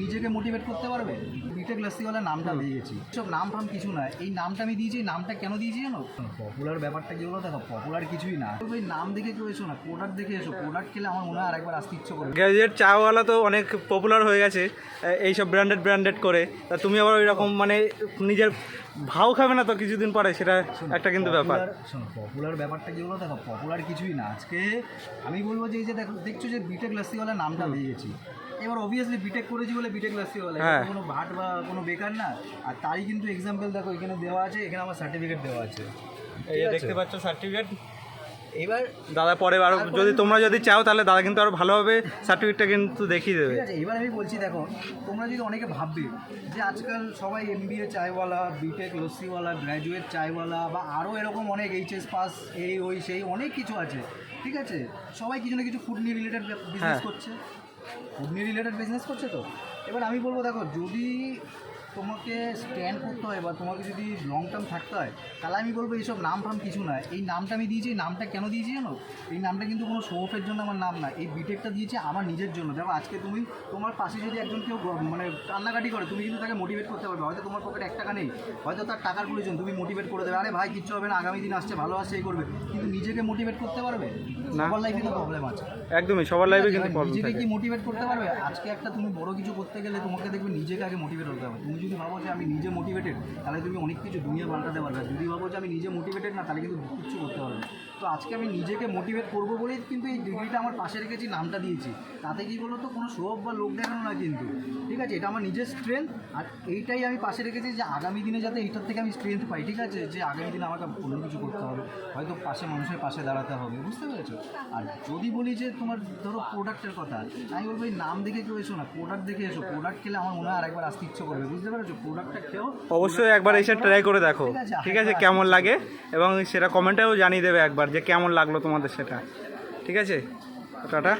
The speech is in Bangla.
নিজেকে মোটিভেট করতে পারবে? বিটেক লাস্সিওয়ালা নামটা দিয়ে গেছি সব নাম ফাম কিছু না। এই নামটা আমি দিয়েছি এই নামটা কেন দিয়েছি জানো? পপুলার ব্যাপারটা কি হলো দেখো পপুলার কিছুই না। ওই নাম দেখে কেউ এসো না প্রোডাক্ট দেখে এসো। প্রোডাক্ট খেলে আমার মনে হয় আরেকবার আসতে ইচ্ছে করবে। গ্যাজেট চাওয়ালা তো অনেক পপুলার হয়ে গেছে এই সব ব্র্যান্ডেড ব্র্যান্ডেড করে। তা তুমি আবার ওই রকম মানে নিজের ভাও খাবে না তো কিছুদিন পরে? সেটা একটা কিন্তু ব্যাপার। শোনো পপুলার ব্যাপারটা কি হলো দেখো পপুলার কিছুই না। আজকে আমি বলব যে এই যে দেখো দেখছ যে বিটেক লাস্সিওয়ালা নামটা দিয়ে গেছি এবার অবভিয়াসলি বিটেক করেছি বলে বিটেক এটা হ্যাঁ। কোনো ভাট বা কোনো বেকার না। আর তারই কিন্তু এক্সাম্পল দেখো এখানে দেওয়া আছে এখানে আমার সার্টিফিকেট দেওয়া আছে। এই যে দেখতে পাচ্ছ সার্টিফিকেট এবার দাদা পরে আরও যদি তোমরা যদি চাও তাহলে দাদা কিন্তু আরও ভালোভাবে সার্টিফিকেটটা কিন্তু দেখিয়ে দেবে। ঠিক আছে এবার আমি বলছি দেখো তোমরা যদি অনেকে ভাববে যে আজকাল সবাই এম বি এ চায়ওয়ালা বিটেক লস্যিওয়ালা গ্র্যাজুয়েট চায়ওয়ালা বা আরও এরকম অনেক এইচএস পাস এই ওই সেই অনেক কিছু আছে। ঠিক আছে সবাই কিছু না কিছু ফুড নিয়ে রিলেটেড বিজনেস হ্যাঁ। করছে। ফুড রিলেটেড বিজনেস করছে তো? এবার আমি বলব দেখো যদি তোমাকে স্ট্যান্ড করতে হয় বা তোমাকে যদি লং টার্ম থাকতে হয় তাহলে আমি বলব এইসব নাম ফাম কিছু না। এই নামটা আমি দিয়েছি এই নামটা কেন দিয়েছি জানো? এই নামটা কিন্তু কোনো শো অফের জন্য আমার নাম না। এই বিটেকটা দিয়েছি আমার নিজের জন্য। দেখো আজকে তুমি তোমার পাশে যদি একজন কেউ মানে কান্নাকাটি করে তুমি কিন্তু তাকে মোটিভেট করতে পারবে। হয়তো তোমার পকেটে এক টাকা নেই হয়তো তার টাকার প্রয়োজন তুমি মোটিভেট করে দেবে। আরে ভাই কিচ্ছু হবে না আগামী দিন আসছে ভালো আসছে এই করবে। কিন্তু নিজেকে মোটিভেট করতে পারবে? না। সবার লাইফে তো প্রবলেম আছে। একদমই সবার লাইফে কিন্তু নিজেকে কি মোটিভেট করতে পারবে? আজকে একটা তুমি বড় কিছু করতে গেলে তোমাকে দেখবে নিজেকে আগে মোটিভেট হতে হবে। তুমি যদি ভাবো যে আমি নিজে মোটিভেটেড তাহলে তুমি অনেক কিছু দুনিয়া পাল্টাতে পারবে। যদি ভাবো যে আমি নিজে মোটিভেটেড না, তাহলে কিন্তু কিচ্ছু করতে পারবে। তো আজকে আমি নিজেকে মোটিভেট করব বলেই কিন্তু এই ডিগ্রিটা আমার পাশে রেখেছি, নামটা দিয়েছি। তাতে কি বলো তো কোনো শোভ বা লোক দেখানো না কিন্তু। ঠিক আছে? এটা আমার নিজের স্ট্রেংথ আর এইটাই আমি পাশে রেখেছি যে আগামী দিনে যাতে এইটার থেকে আমি স্ট্রেংথ পাই, ঠিক আছে? যে আগামী দিনে আমাকে অন্য কিছু করতে হবে। হয়তো পাশে মানুষের পাশে দাঁড়াতে হবে, বুঝতে পেরেছ? আর যদি বলি যে তোমার ধরো প্রোডাক্টের কথা, আমি বলব এই নাম দেখে কেউ এসো না প্রোডাক্ট দেখে এসো। প্রোডাক্ট খেলে আমার মনে হয় আরেকবার আসতে ইচ্ছে করবে, বুঝতে পেরেছ প্রোডাক্টটা খেয়েও অবশ্যই একবার এসে ট্রাই করে দেখো। ঠিক আছে, কেমন লাগে? এবং সেটা কমেন্টেও জানিয়ে দেবে একবার যে কেমন লাগল তোমাদের সেটা। ঠিক আছে? টাটা।